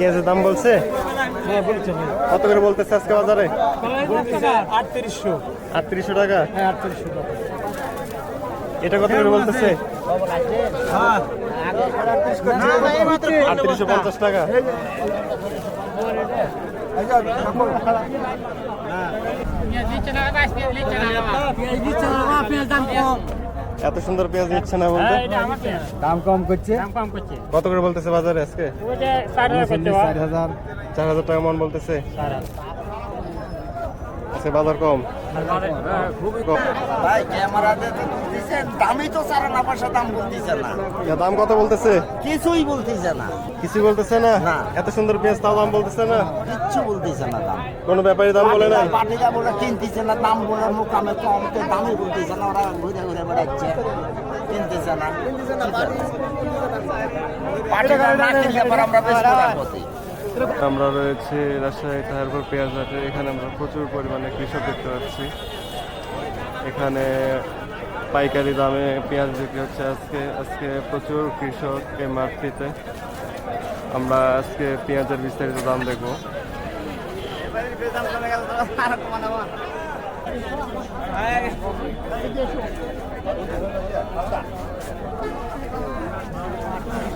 পেঁয়াজের দাম বলছে? হ্যাঁ কত করে বলতেছে আজকে বাজারে? আটত্রিশশো। আটত্রিশশো টাকা? হ্যাঁ আটত্রিশশো টাকা। এটা কত করে বলতেছে? আটত্রিশশো পঞ্চাশ টাকা। এত সুন্দর পেঁয়াজ নিচ্ছে না বলতে? দাম কম করছে। কত করে বলতেছে বাজারে আজকে? চার হাজার চার হাজার টাকা মন বলতেছে আজকে বাজার কম কম। ভাই ক্যামেরাতে তো তুলতেছে দামই তো সারা না পয়সা দাম বলতেছে না। দাম কত বলতেছে? কিছুই বলতেছে না। কিছু বলতেছে না? না। এত সুন্দর পেঁয়াজ তাও দাম বলতেছে না? কিচ্ছু বলতেছে না দাম। কোনো ব্যাপারী দাম বলে পাটিরা বলে কিনতেছে না দাম বলে মোকামে কম তো দামই বলতেছে না ওরা ঘুরে ঘুরে বেড়াচ্ছে। কিনতেছে না। পাটিরা না কিনলে পর আমরা বেশ আমরা রয়েছে রাজশাহী তাহারপুর পেঁয়াজ হাটে এখানে আমরা প্রচুর পরিমাণে কৃষক দেখতে পাচ্ছি। এখানে পাইকারি দামে পেঁয়াজ বিক্রি হচ্ছে আজকে। আজকে প্রচুর কৃষক এই মার্কেটে আমরা আজকে পেঁয়াজের বিস্তারিত দাম দেখব।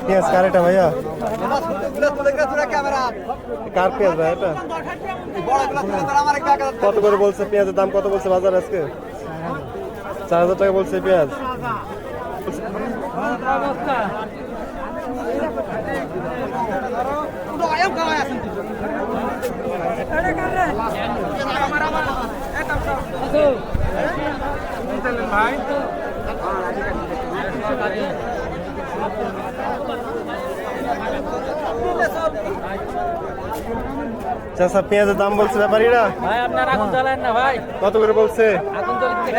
পেঁয়াজ কার এটা ভাইয়া কার পেঁয়াজ ভাই এটা কত করে বলছে পেঁয়াজের দাম? কত বলছে বাজার আজকে? চার হাজার টাকা বলছে পেঁয়াজ। চাষা পেঁয়াজের দাম বলছে ব্যাপারীরা? ভাই আপনার আগুন জ্বালেন না ভাই। কত করে বলছে? আগুন জ্বলতে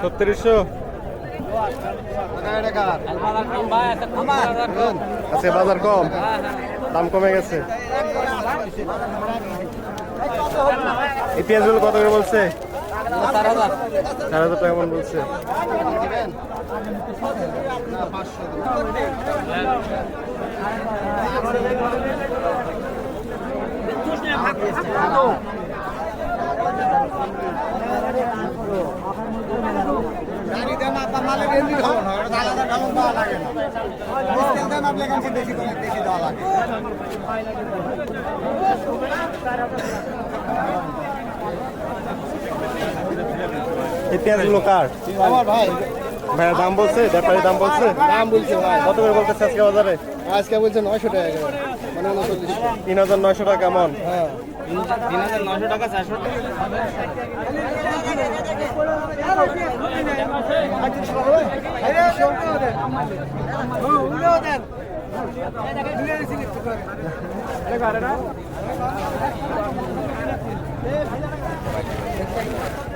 ছত্রিশশো আজকে বাজার কম। দাম কমে গেছে। এই পেঁয়াজগুলো কত করে বলছে? চার হাজার চার হাজার টাকা মন বলছে। এই পেঁয়াজগুলো কার? আমার ভাই। ভাইয়া দাম বলছে? ব্যাপারী দাম বলছে? দাম বলছে ভাই। কত করে বলতেছে আজকে বাজারে? আজকে বলছে নয়শো টাকা মানে উনচল্লিশ। তিন হাজার নয়শো টাকা কেমন হ্যাঁ।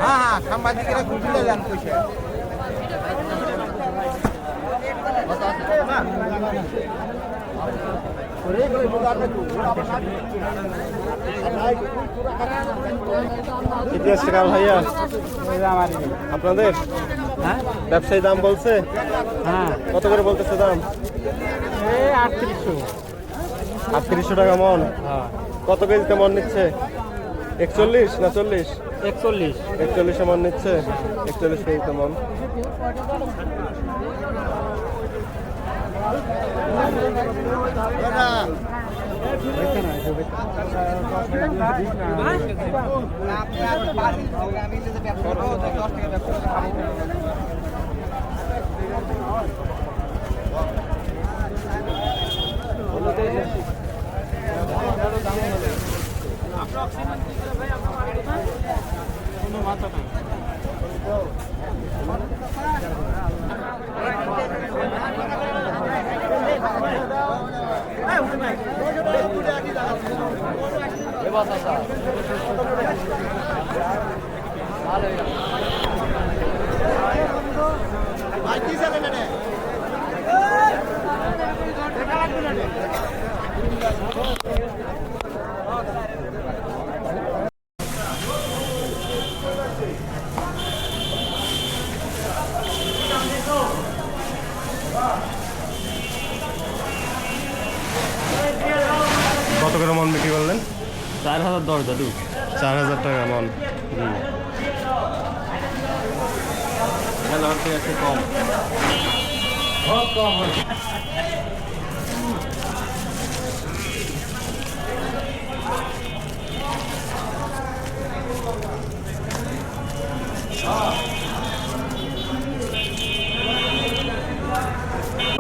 হ্যাঁ হ্যাঁ সাংবাদিকেরা ঘুরতে যান পয়সা ইতিহাস টাকা ভাইয়া আপনাদের? ব্যবসায়ী দাম বলছে? হ্যাঁ। কত করে বলতেছে দাম? আটত্রিশশো। আটত্রিশশো টাকা মন। কত কেজিতে মন নিচ্ছে? একচল্লিশ না চল্লিশ? একচল্লিশ। একচল্লিশে মান নিচ্ছে? একচল্লিশ কেজিতে মান। আপনার অক্সিজেন ভাই আপনার ভালো ভাই কি জানেন চার হাজার দশ দাদু। চার হাজার টাকা মন কম কম একটু কম।